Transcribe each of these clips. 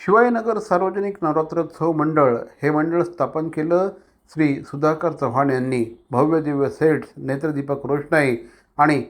शिवायनगर सार्वजनिक नवरात्रोत्सव मंडळ हे मंडळ स्थापन केलं श्री सुधाकर चव्हाण यांनी. भव्य दिव्य सेट्स नेत्रदीपक रोषणाई आणि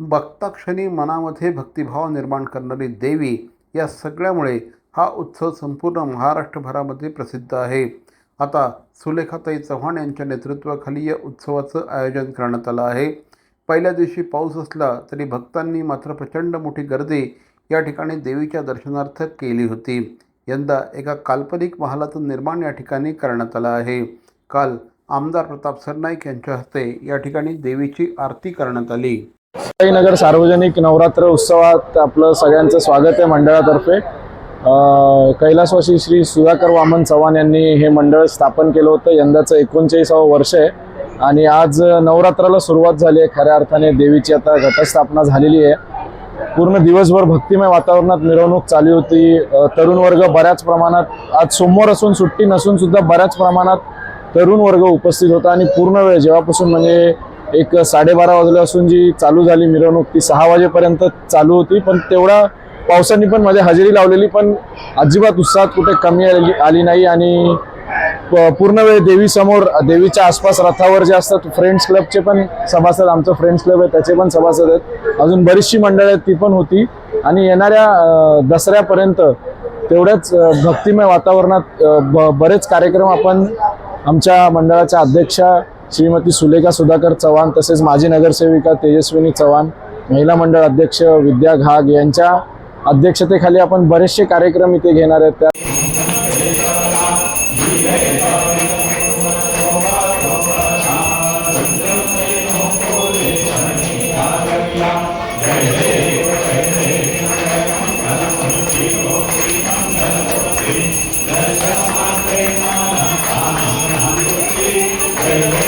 बघताक्षणी मनामध्ये भक्तिभाव निर्माण करणारी देवी या सगळ्यामुळे हा उत्सव संपूर्ण महाराष्ट्रभरामध्ये प्रसिद्ध आहे. आता सुलेखाताई चव्हाण यांच्या नेतृत्वाखाली या उत्सवाचं आयोजन करण्यात आलं आहे. पहिल्या दिवशी पाऊस असला तरी भक्तांनी मात्र प्रचंड मोठी गर्दी या ठिकाणी देवीच्या दर्शनार्थ केली होती. यंदा एका काल्पनिक महालाचं निर्माण या ठिकाणी करण्यात आलं आहे. काल आमदार प्रताप सरनाईक यांच्या हस्ते या ठिकाणी देवीची आरती करण्यात आली. साईनगर सार्वजनिक नवरात्र उत्सवात आपलं सगळ्यांचं स्वागत आहे मंडळातर्फे. कैलासवासी श्री सुधाकर वामन चव्हाण यांनी हे मंडळ स्थापन केलं होतं. यंदाचं एकोणचाळीसावं वर्ष आहे. आणि आज नवरात्राला सुरुवात झाली आहे. खऱ्या अर्थाने देवीची आता घटस्थापना झालेली आहे. पूर्ण दिवसभर भक्तिमय वातावरणात मिरवणूक चालू होती. तरुण वर्ग बऱ्याच प्रमाणात आज सोमवार असून सुट्टी नसून सुद्धा बऱ्याच प्रमाणात तरुण वर्ग उपस्थित होता आणि पूर्ण वेळ जेव्हापासून म्हणजे एक साडेबारा वाजल्यापासून जी चालू झाली मिरवणूक ती सहा वाजेपर्यंत चालू होती. पण तेवढा पावसाने पण माझ्या हजेरी लावलेली पण अजिबात उत्साहात कुठे कमी आली आली नाही आणि पूर्ण वेळ देवीसमोर देवीच्या आसपास रथावर जे असतात फ्रेंड्स क्लबचे पण सभासद आमचं फ्रेंड्स क्लब आहे त्याचे पण सभासद आहेत. अजून बरीचशी मंडळ आहेत ती पण होती. आणि येणाऱ्या दसऱ्यापर्यंत तेवढ्याच भक्तिमय वातावरणात ब- बरेच कार्यक्रम आपण आमच्या मंडळाच्या अध्यक्षा श्रीमती सुलेखा सुधाकर चव्हाण तसेच माजी नगरसेविका तेजस्विनी चव्हाण महिला मंडळ अध्यक्ष विद्या घाग यांच्या अध्यक्षतेखाली आपण बरेचसे कार्यक्रम इथे घेणार आहेत. त्या Amen.